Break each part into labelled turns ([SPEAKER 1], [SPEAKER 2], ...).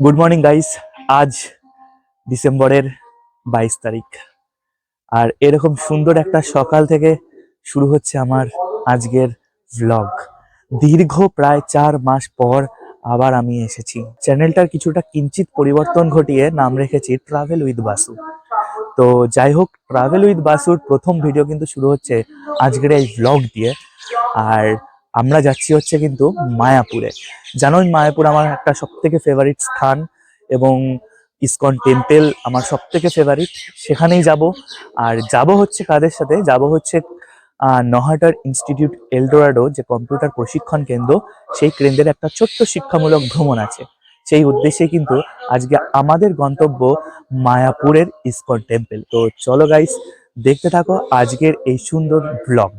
[SPEAKER 1] Good morning guys আজ ডিসেম্বরের বাইশ তারিখ। আর এরকম সুন্দর একটা সকাল থেকে শুরু হচ্ছে আমার আজকের ভ্লগ দীর্ঘ প্রায় চার মাস পর আবার আমি এসেছি। চ্যানেলটার কিছুটা কিঞ্চিত পরিবর্তন ঘটিয়ে নাম রেখেছি ট্রাভেল উইথ বাসু তো যাই হোক ট্রাভেল উইথ বাসুর প্রথম ভিডিও কিন্তু শুরু হচ্ছে আজকের এই ভ্লগ দিয়ে। আর আমরা যাচ্ছি হচ্ছে কিন্তু মায়াপুরে। জানোই মায়াপুর আমার একটা সব থেকে ফেভারিট স্থান এবং ইসকন টেম্পেল আমার সব থেকে ফেভারিট সেখানেই যাব। আর যাব হচ্ছে কাদের সাথে? যাব হচ্ছে নহাটার ইনস্টিটিউট এলডোরাডো যে কম্পিউটার প্রশিক্ষণ কেন্দ্র, সেই কেন্দ্রের একটা ছোট্ট শিক্ষামূলক ভ্রমণ আছে। সেই উদ্দেশ্যে কিন্তু আজকে আমাদের গন্তব্য মায়াপুরের ইসকন টেম্পল তো চলো গাইস দেখতে থাকো আজকের এই সুন্দর ব্লগ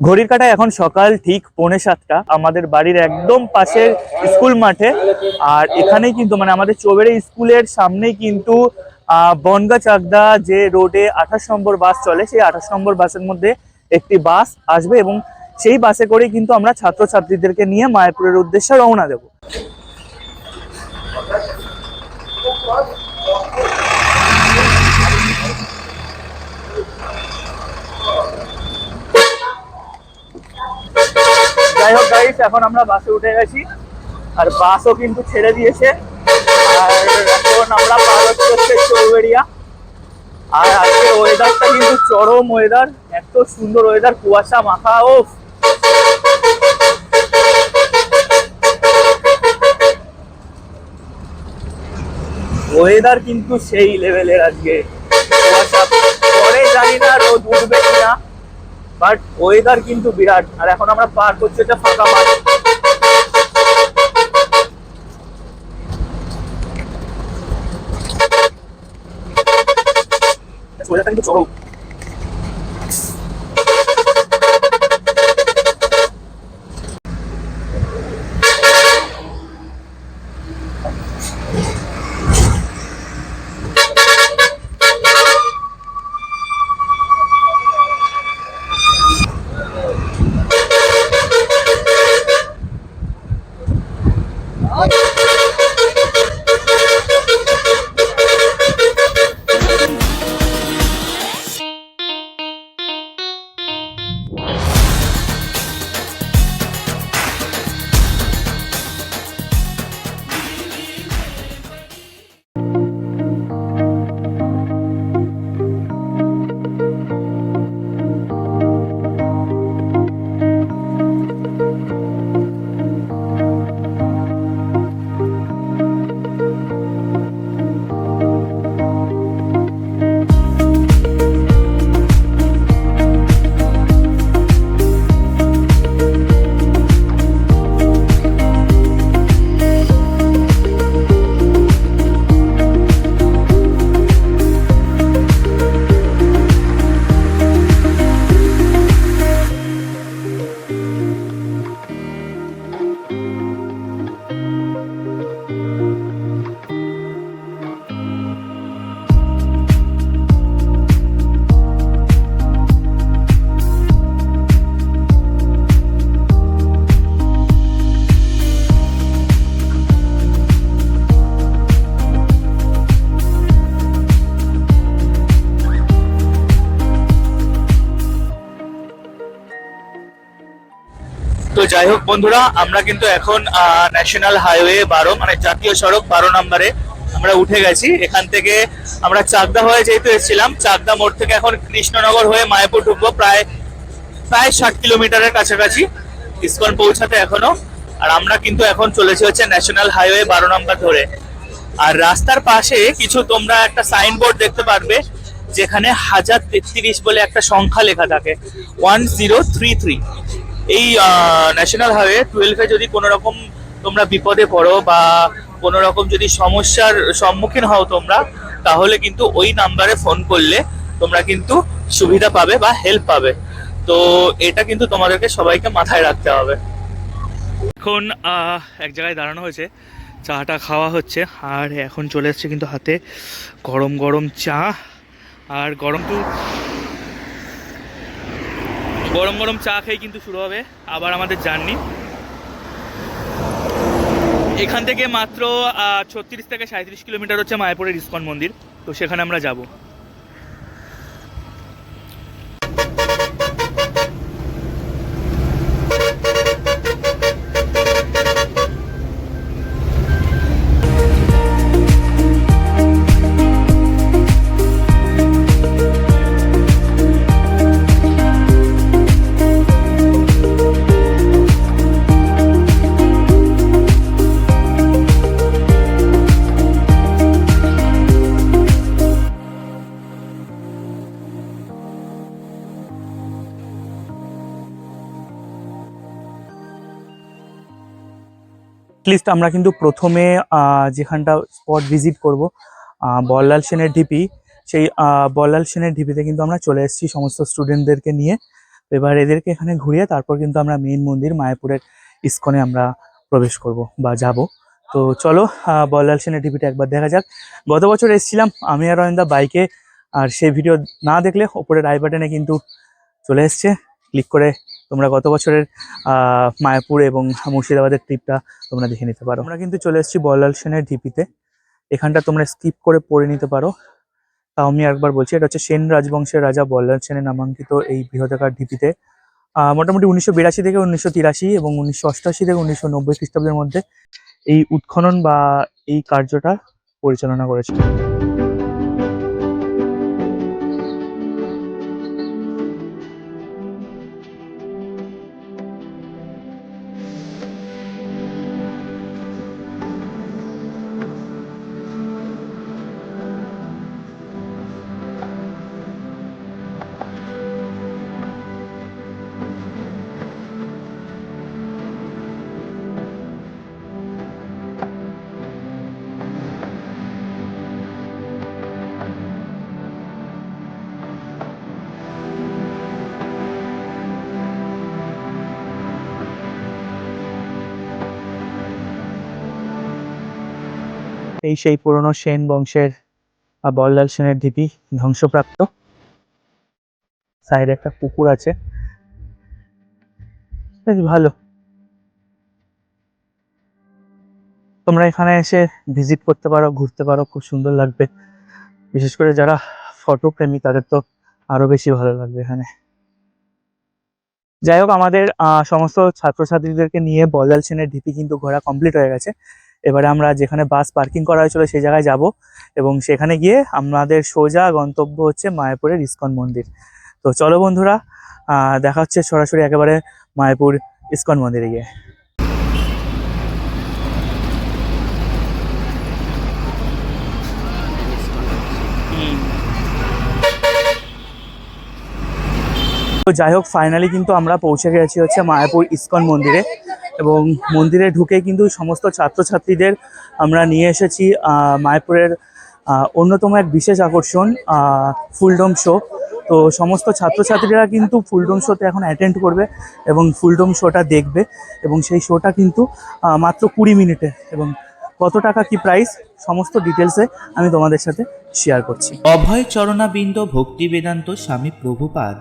[SPEAKER 1] ঘড়ির কাটায় এখন সকাল ঠিক পৌনে সাতটা। আমাদের বাড়ির একদম পাশের স্কুল মাঠে। আর এখানেই কিন্তু মানে আমাদের চৌবেড়ে স্কুলের সামনেই কিন্তু বনগা চাকদা যে রোডে আঠাশ নম্বর বাস চলে, সেই আঠাশ নম্বর বাসের মধ্যে একটি বাস আসবে এবং সেই বাসে করেই কিন্তু আমরা ছাত্রছাত্রীদেরকে নিয়ে মায়াপুরের উদ্দেশ্যে রওনা দেব। যাই হোক গাইস এখন আমরা বাসে উঠে গেছি। আর বাসও কিন্তু ছেড়ে দিয়েছে। আর এখন আমরা পার হচ্ছি হচ্ছে চৌবেড়িয়া। আর আজকে ওয়েদারটা কিন্তু চরম ওয়েদার এত সুন্দর ওয়েদার কুয়াশা, মাথা ও ওয়েদার কিন্তু সেই লেভেলের আজকে। কুয়াশা পরে জানি না রোদ উঠবে কিনা। বাট ওয়েদার কিন্তু বিরাট। আর এখন আমরা পার করছি এটা ফাঁকা মাঠ ওয়েদারটা কিন্তু চরম। যাই হোক বন্ধুরা, আমরা কিন্তু এখন ন্যাশনাল হাইওয়ে বারো মানে জাতীয় সড়ক বারো নম্বরে আমরা উঠে গেছি। এখান থেকে আমরা চাকদা হয়ে যেহেতু এসেছিলাম, চাকদা মোড় থেকে এখন কৃষ্ণনগর হয়ে মায়াপুর ঢুকবো, প্রায় প্রায় ষাট কিলোমিটারের কাছাকাছি, ইস্কন পৌঁছাতে এখনও। আর আমরা কিন্তু এখন চলেছি হচ্ছে ন্যাশনাল হাইওয়ে বারো নম্বর ধরে। আর রাস্তার পাশে কিছু তোমরা একটা সাইনবোর্ড দেখতে পারবে, যেখানে হাজার তেত্রিশ বলে একটা সংখ্যা লেখা থাকে। ওয়ান জিরো থ্রি থ্রি এই ন্যাশনাল হাইওয়ে টুয়েলভে যদি কোনো রকম তোমরা বিপদে পড়ো বা কোনো রকম যদি সমস্যার সম্মুখীন হও তোমরা, তাহলে কিন্তু ওই নাম্বারে ফোন করলে তোমরা কিন্তু সুবিধা পাবে বা হেল্প পাবে। তো এটা কিন্তু তোমাদেরকে সবাইকে মাথায় রাখতে হবে। এখন এক জায়গায় দাঁড়ানো হয়েছে, চাটা খাওয়া হচ্ছে, আর এখন চলে এসছে কিন্তু হাতে গরম গরম চা, আর গরম তো গরম গরম চা খেয়ে কিন্তু শুরু হবে, আবার আমাদের জার্নি। এখান থেকে মাত্র ছত্রিশ থেকে সাঁত্রিশ কিলোমিটার হচ্ছে মায়াপুরের ইস্কন মন্দির, তো সেখানে আমরা যাব। লিস্ট আমরা কিন্তু প্রথমে যেখানটা স্পট ভিজিট করব বল্লাল সেনের ঢিপি সেই বল্লাল সেনের ঢিপিতে কিন্তু আমরা চলে এসেছি সমস্ত স্টুডেন্টদেরকে নিয়ে। এবার এদেরকে এখানে ঘুরিয়ে তারপর কিন্তু আমরা মেইন মন্দির মায়াপুরের ইস্কনে আমরা প্রবেশ করব বা যাব। তো চলো বল্লাল সেনের ঢিপিটা একবার দেখা যাক। গত বছর এসেছিলাম আমি আর অয়ন্দা বাইকে, আর সেই ভিডিও না দেখলে ওপরে আই বাটনে কিন্তু চলে এসছে, ক্লিক করে তোমরা গত বছরের মায়াপুর এবং মুর্শিদাবাদের ট্রিপটা তোমরা দেখে নিতে পারো। আমরা কিন্তু চলে এসেছি বল্লাল সেনের ঢিপিতে এখানটা তোমরা স্কিপ করে পড়ে নিতে পারো। তাও আমি একবার বলছি, এটা হচ্ছে সেন রাজবংশের রাজা বল্লাল সেনের নামাঙ্কিত এই বৃহদাকার ঢিপিতে মোটামুটি উনিশশো বিরাশি থেকে উনিশশো তিরাশি এবং উনিশশো অষ্টাশি থেকে উনিশশো নব্বই খ্রিস্টাব্দের মধ্যে এই উৎখনন বা এই কার্যটা পরিচালনা করেছিল এই সেই পুরনো সেন বংশের বল্লাল সেনের ঢিপি ধ্বংসপ্রাপ্ত। সাইডে একটা পুকুর আছে। বেশ ভালো। তোমরা এখানে এসে ভিজিট করতে পারো, ঘুরতে পারো, খুব সুন্দর লাগবে। বিশেষ করে যারা ফটো প্রেমী, তাদের তো আরও বেশি ভালো লাগবে এখানে। যাই হোক, আমাদের সমস্ত ছাত্রছাত্রীদেরকে নিয়ে বল্লাল সেনের ঢিপি কিন্তু ঘোরা কমপ্লিট হয়ে গেছে। এবারে আমরা যেখানে বাস পার্কিং করা হয়েছিল সেই জায়গায় যাব এবং সেখানে গিয়ে আমাদের সোজা গন্তব্য হচ্ছে মায়াপুরের ইস্কন মন্দির। তো চলো বন্ধুরা দেখা হচ্ছে সরাসরি একেবারে মায়াপুর ইস্কন মন্দিরে গিয়ে। তো যাই হোক ফাইনালি কিন্তু আমরা পৌঁছে গেছি হচ্ছে মায়াপুর ইস্কন মন্দিরে। এবং মন্দিরে ঢুকে কিন্তু সমস্ত ছাত্রছাত্রীদের আমরা নিয়ে এসেছি মায়াপুরের অন্যতম এক বিশেষ আকর্ষণ ফুলডোম শো। তো সমস্ত ছাত্রছাত্রীরা কিন্তু ফুলডোম শোতে এখন অ্যাটেন্ড করবে এবং ফুলডোম শোটা দেখবে এবং সেই শোটা কিন্তু মাত্র কুড়ি মিনিটে এবং কত টাকা কি প্রাইস সমস্ত ডিটেলসে আমি তোমাদের সাথে শেয়ার করছি।
[SPEAKER 2] অভয় চরণাবিন্দ ভক্তি বেদান্ত স্বামী প্রভুপাদ।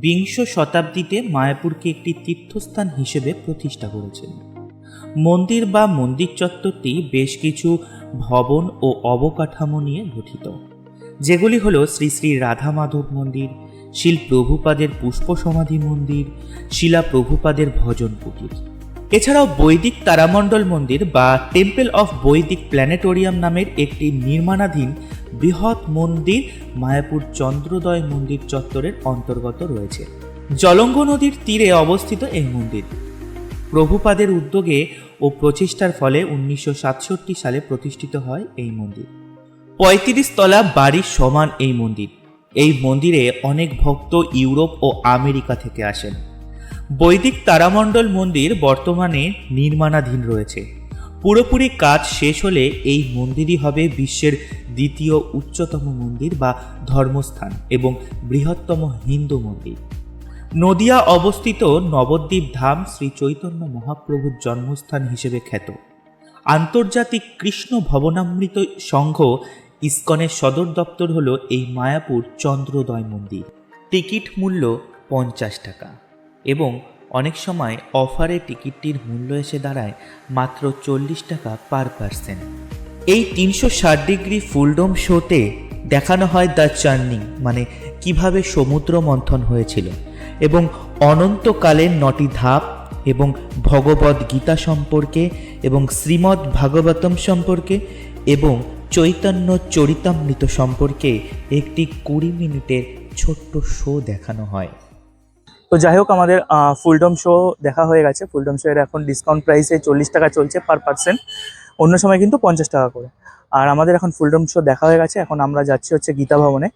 [SPEAKER 2] বিংশ শতাব্দীতে মায়াপুরকে একটি তীর্থস্থান হিসেবে প্রতিষ্ঠা করেছেন। মন্দির বা মন্দির চত্বরটি বেশ কিছু ভবন ও অবকাঠামো নিয়ে গঠিত। যেগুলি হল শ্রী শ্রী রাধা মাধব মন্দির, শিল প্রভুপাদের পুষ্প সমাধি মন্দির, শিলা প্রভুপাদের ভজন কুটির। এছাড়াও বৈদিক তারামণ্ডল মন্দির বা টেম্পল অফ বৈদিক প্ল্যানেটোরিয়াম নামের একটি নির্মাণাধীন বৃহৎ মন্দির মায়াপুর চন্দ্রোদয় মন্দির চত্বরের অন্তর্গত রয়েছে। জলঙ্গ নদীর তীরে অবস্থিত এই মন্দির। প্রভুপাদের উদ্যোগে ও প্রচেষ্টার ফলে উনিশশো সাতষট্টি সালে প্রতিষ্ঠিত হয় এই মন্দির। পঁয়ত্রিশ তলা বাড়ির সমান এই মন্দির। এই মন্দিরে অনেক ভক্ত ইউরোপ ও আমেরিকা থেকে আসেন। বৈদিক তারামণ্ডল মন্দির বর্তমানে নির্মাণাধীন রয়েছে। পুরোপুরি কাজ শেষ হলে এই মন্দিরই হবে বিশ্বের দ্বিতীয় উচ্চতম মন্দির বা ধর্মস্থান এবং বৃহত্তম হিন্দু মন্দির। নদিয়া অবস্থিত নবদ্বীপ ধাম শ্রী চৈতন্য মহাপ্রভুর জন্মস্থান হিসেবে খ্যাত। আন্তর্জাতিক কৃষ্ণ ভবনামৃত সংঘ ইস্কনের সদর দপ্তর হল এই মায়াপুর চন্দ্রোদয় মন্দির। টিকিট মূল্য পঞ্চাশ টাকা। এবং অনেক সময় অফারে টিকিটটির মূল্য এসে দাঁড়ায় মাত্র চল্লিশ টাকা পার পার্সেন্ট। এই তিনশো ষাট ডিগ্রি ফুলডোম শোতে দেখানো হয় দ্য চার্নিং মানে কীভাবে সমুদ্র মন্থন হয়েছিল এবং অনন্তকালের নটি ধাপ এবং ভগবদ গীতা সম্পর্কে এবং শ্রীমদ্ ভাগবতম সম্পর্কে এবং চৈতন্য চরিতামৃত সম্পর্কে একটি কুড়ি মিনিটের ছোট্ট শো দেখানো হয়।
[SPEAKER 1] তো যাই হোক, আমাদের ফুলডম শো দেখা হয়ে গেছে। ফুলডম শো এর এখন ডিসকাউন্ট প্রাইসে চল্লিশ টাকা চলছে পার পার্সেন্ট অন্য সময় কিন্তু পঞ্চাশ টাকা করে। আর আমাদের এখন ফুলডম শো দেখা হয়ে গেছে। এখন আমরা যাচ্ছি হচ্ছে গীতা ভবনে।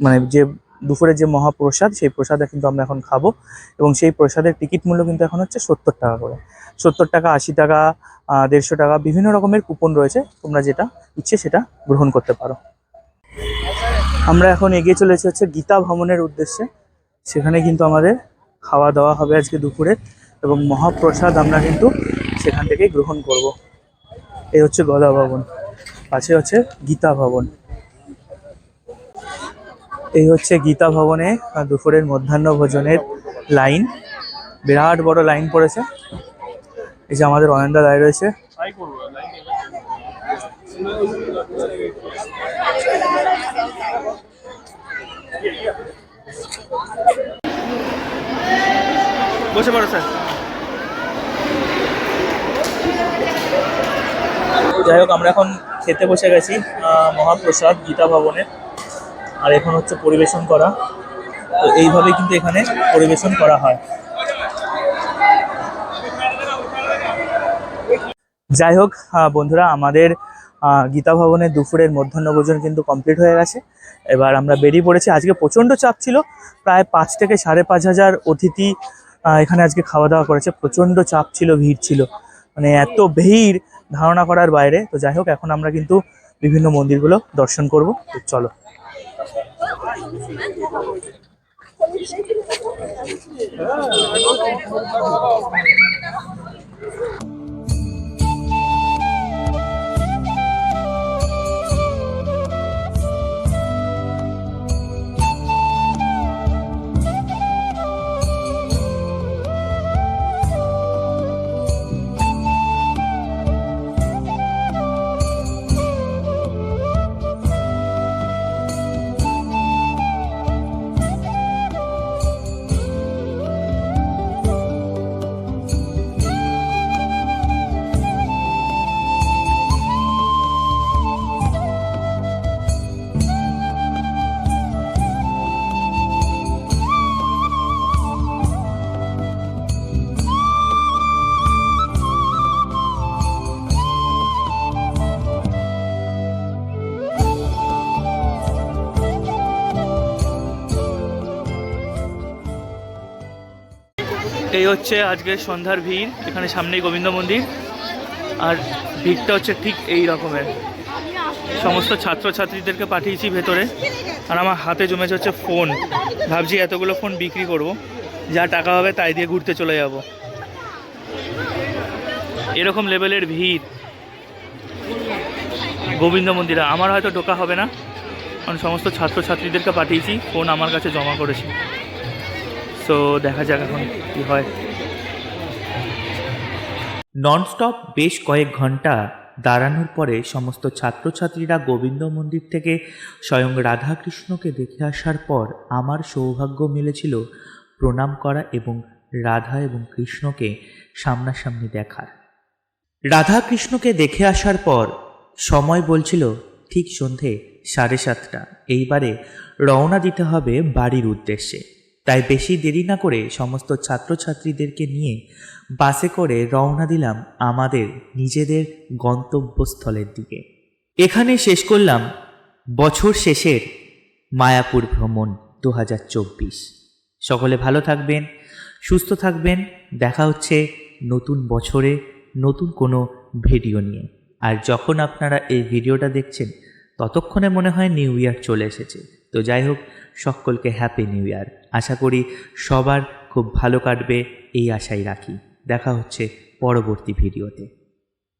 [SPEAKER 1] মানে যে দুপুরের যে মহাপ্রসাদ, সেই প্রসাদে কিন্তু আমরা এখন খাব। এবং সেই প্রসাদের টিকিট মূল্য কিন্তু এখন হচ্ছে সত্তর টাকা করে। সত্তর টাকা, আশি টাকা দেড়শো টাকা, বিভিন্ন রকমের কুপন রয়েছে। তোমরা যেটা ইচ্ছে সেটা গ্রহণ করতে পারো। আমরা এখন এগিয়ে চলেছি হচ্ছে গীতা ভবনের উদ্দেশ্যে। সেখানে কিন্তু আমাদের খাওয়া দাওয়া হবে আজকে দুপুরে এবং মহাপ্রসাদ আমরা কিন্তু সেখান থেকেই গ্রহণ করব। এই হচ্ছে গদা ভবন, পাশে হচ্ছে গীতা ভবন। এই হচ্ছে গীতা ভবনে দুপুরের মধ্যাহ্ন ভোজনের লাইন, বিরাট বড় লাইন পড়েছে। এই যে আমাদের অয়ন্দা দায় রয়েছে। বসে পড়ো, স্যার। যাই হোক, আমরা এখন খেতে বসে গেছি মহাপ্রসাদ গীতা ভবনে। আর এখন হচ্ছে পরিবেশন করা। তো এইভাবেই কিন্তু এখানে পরিবেশন করা হয়। যাই হোক বন্ধুরা, আমাদের গীতা ভবনের দুপুরের মধ্যাহ্ন ভোজন কিন্তু কমপ্লিট হয়ে গেছে। এবার আমরা বেরিয়ে পড়েছি। আজকে প্রচণ্ড চাপ ছিল। প্রায় পাঁচ থেকে সাড়ে পাঁচ হাজার অতিথি এখানে আজকে খাওয়া দাওয়া করেছে। প্রচণ্ড চাপ ছিল, ভিড় ছিল। মানে এত ভিড় ধারণা করার বাইরে। তো যাই হোক, এখন আমরা কিন্তু বিভিন্ন মন্দিরগুলো দর্শন করব। তো চলো। এই হচ্ছে আজকের সন্ধ্যার ভিড়, এখানে সামনেই গোবিন্দ মন্দির। আর ভিড়টা হচ্ছে ঠিক এই রকমের। সমস্ত ছাত্রছাত্রীদেরকে পাঠিয়েছি ভেতরে। আর আমার হাতে জমেছে হচ্ছে ফোন। ভাবছি এতগুলো ফোন বিক্রি করব। যা টাকা হবে তাই দিয়ে ঘুরতে চলে যাব। এরকম লেভেলের ভিড়। গোবিন্দ মন্দিরে। আমার হয়তো ঢোকা হবে না। কারণ সমস্ত ছাত্রছাত্রীদেরকে পাঠিয়েছি। ফোন আমার কাছে জমা করেছি। সো দেখা যাক এখন কি হয়।
[SPEAKER 2] ননস্টপ বেশ কয়েক ঘণ্টা দাঁড়ানোর পরে সমস্ত ছাত্রছাত্রীরা গোবিন্দ মন্দির থেকে স্বয়ং রাধাকৃষ্ণকে দেখে আসার পর আমার সৌভাগ্য মিলেছিল প্রণাম করা এবং রাধা এবং কৃষ্ণকে সামনাসামনি দেখার। রাধা কৃষ্ণকে দেখে আসার পর সময় বলছিল ঠিক সন্ধে সাড়ে সাতটা। এইবারে রওনা দিতে হবে বাড়ির উদ্দেশ্যে। তাই বেশি দেরি না করে সমস্ত ছাত্রছাত্রীদেরকে নিয়ে বাসে করে রওনা দিলাম আমাদের নিজেদের গন্তব্যস্থলের দিকে। এখানে শেষ করলাম বছর শেষের মায়াপুর ভ্রমণ দু হাজার চব্বিশ। সকলে ভালো থাকবেন, সুস্থ থাকবেন, দেখা হচ্ছে নতুন বছরে নতুন কোনো ভিডিও নিয়ে। আর যখন আপনারা এই ভিডিওটা দেখছেন, ততক্ষণে মনে হয় নিউ ইয়ার চলে এসেছে। তো যাই হোক, সকলকে হ্যাপি নিউ ইয়ার আশা করি সবার খুব ভালো কাটবে, এই আশাই রাখি। দেখা হচ্ছে পরবর্তী ভিডিওতে।